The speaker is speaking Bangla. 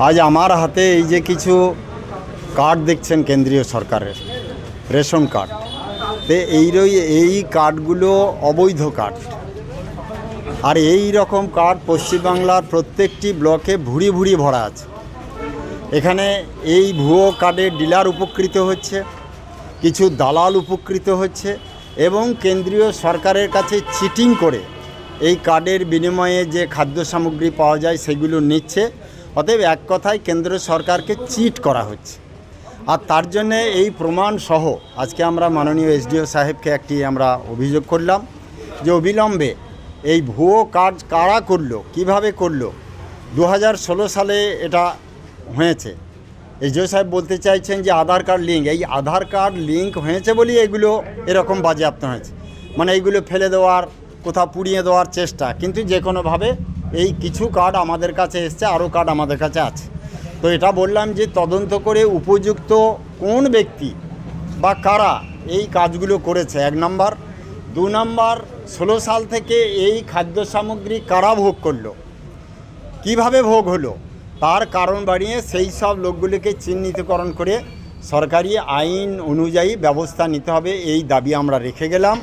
আজ আমার হাতে এই যে কিছু কার্ড দেখছেন কেন্দ্রীয় সরকারের, রেশন কার্ড। তো এই রই- এই কার্ডগুলো অবৈধ কার্ড। আর এই রকম কার্ড পশ্চিমবাংলার প্রত্যেকটি ব্লকে ভুড়ি ভুড়ি ভরা আছে। এখানে এই ভুয়ো কার্ডের ডিলার উপকৃত হচ্ছে, কিছু দালাল উপকৃত হচ্ছে এবং কেন্দ্রীয় সরকারের কাছে চিটিং করে এই কার্ডের বিনিময়ে যে খাদ্য সামগ্রী পাওয়া যায় সেগুলো নিচ্ছে। অতএব এক কথায় কেন্দ্র সরকারকে চিট করা হচ্ছে। আর তার জন্যে এই প্রমাণ সহ আজকে আমরা মাননীয় এসডিও সাহেবকে একটি আমরা অভিযোগ করলাম যে অবিলম্বে এই ভুয়ো কাজ কারা করল, কীভাবে করল দু হাজার ষোলো সালে এটা হয়েছে। এসডিও সাহেব বলতে চাইছেন যে আধার কার্ড লিঙ্ক, এই আধার কার্ড লিঙ্ক হয়েছে বলেই এগুলো এরকম বাজেয়াপ্ত হয়েছে। মানে এইগুলো ফেলে দেওয়ার, কোথাও পুড়িয়ে দেওয়ার চেষ্টা, কিন্তু যে কোনোভাবে এই কিছু কার্ড আমাদের কাছে এসছে আরও কার্ড আমাদের কাছে আছে। তো এটা বললাম যে তদন্ত করে উপযুক্ত কোন ব্যক্তি বা কারা এই কাজগুলো করেছে? এক নম্বর। দু নম্বর, ষোলো সাল থেকে এই খাদ্য সামগ্রী কারা ভোগ করল? কীভাবে ভোগ হলো? তার কারণ বাড়িয়ে সেই সব লোকগুলিকে চিহ্নিতকরণ করে সরকারি আইন অনুযায়ী ব্যবস্থা নিতে হবে, এই দাবি আমরা রেখে গেলাম।